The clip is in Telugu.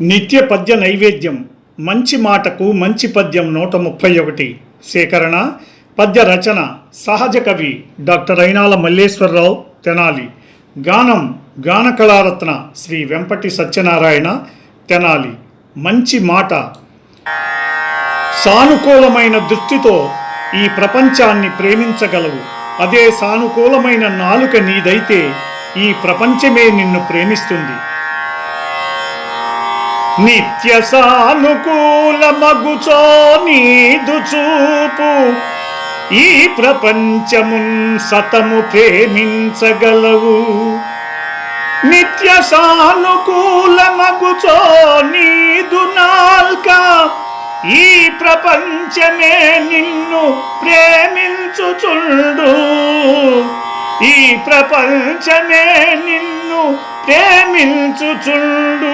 నిత్య పద్య నైవేద్యం మంచి మాటకు మంచి పద్యం నూట ముప్పై ఒకటి. సేకరణ పద్య రచన సహజ కవి డాక్టర్ అయినాల మల్లేశ్వరరావు తెనాలి. గానం గాన కళారత్న శ్రీ వెంపటి సత్యనారాయణ తెనాలి. మంచి మాట. సానుకూలమైన దృష్టితో ఈ ప్రపంచాన్ని ప్రేమించగలవు. అదే సానుకూలమైన నాలుక నీదైతే ఈ ప్రపంచమే నిన్ను ప్రేమిస్తుంది. నిత్య సానుకూల మగుచో నీదు చూపు. ఈ ప్రపంచమున్ సతము ప్రేమించగలవు. నిత్య సానుకూల మగుచో నీదు నాల్క. ఈ ప్రపంచమే నిన్ను ప్రేమించుచుండు. ఈ ప్రపంచమే నిన్ను ప్రేమించుచుండు.